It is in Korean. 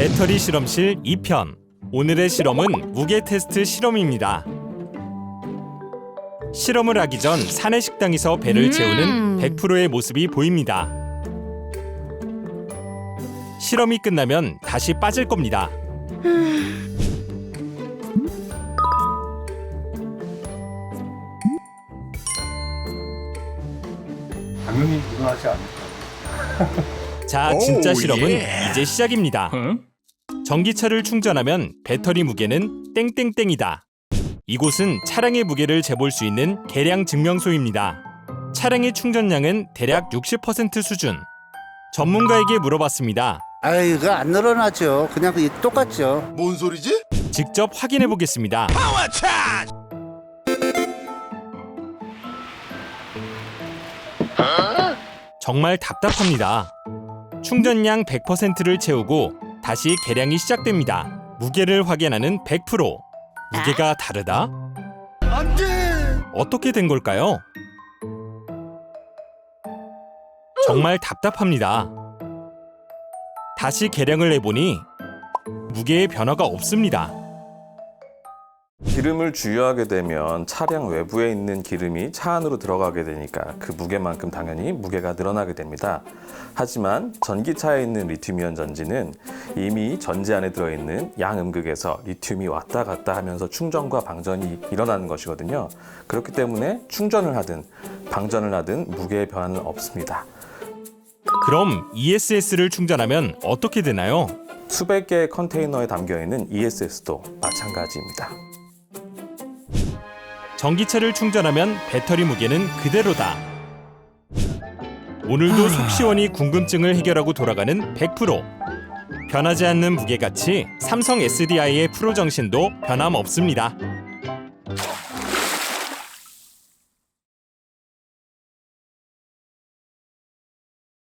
배터리 실험실 2편 오늘의 실험은 무게 테스트 실험입니다. 실험을 하기 전 사내 식당에서 배를 음. 채우는 100%의 모습이 보입니다. 실험이 끝나면 다시 빠질 겁니다. 당연히 일어나지 않을까. 자, 진짜 실험은 이제 시작입니다. 전기차를 충전하면 배터리 무게는 땡땡땡이다. 이곳은 차량의 무게를 재볼 수 있는 계량 증명소입니다. 차량의 충전량은 대략 60% 수준. 전문가에게 물어봤습니다. 아이 이거 안 늘어나죠. 그냥 그 똑같죠. 뭔 소리지? 직접 확인해 보겠습니다. 정말 답답합니다. 충전량 100%를 채우고 다시 계량이 시작됩니다. 무게를 확인하는 100%. 무게가 다르다? 어떻게 된 걸까요? 정말 답답합니다. 다시 계량을 해보니 무게의 변화가 없습니다. 기름을 주유하게 되면 차량 외부에 있는 기름이 차 안으로 들어가게 되니까 그 무게만큼 당연히 무게가 늘어나게 됩니다. 하지만 전기차에 있는 리튬이온 전지는 이미 전지 안에 들어있는 양음극에서 리튬이 왔다 갔다 하면서 충전과 방전이 일어나는 것이거든요. 그렇기 때문에 충전을 하든 방전을 하든 무게의 변화는 없습니다. 그럼 ESS를 충전하면 어떻게 되나요? 수백 개의 컨테이너에 담겨 있는 ESS도 마찬가지입니다. 전기차를 충전하면 배터리 무게는 그대로다. 오늘도 속 시원히 궁금증을 해결하고 돌아가는 100%. 변하지 않는 무게가치 삼성 SDI의 프로 정신도 변함없습니다.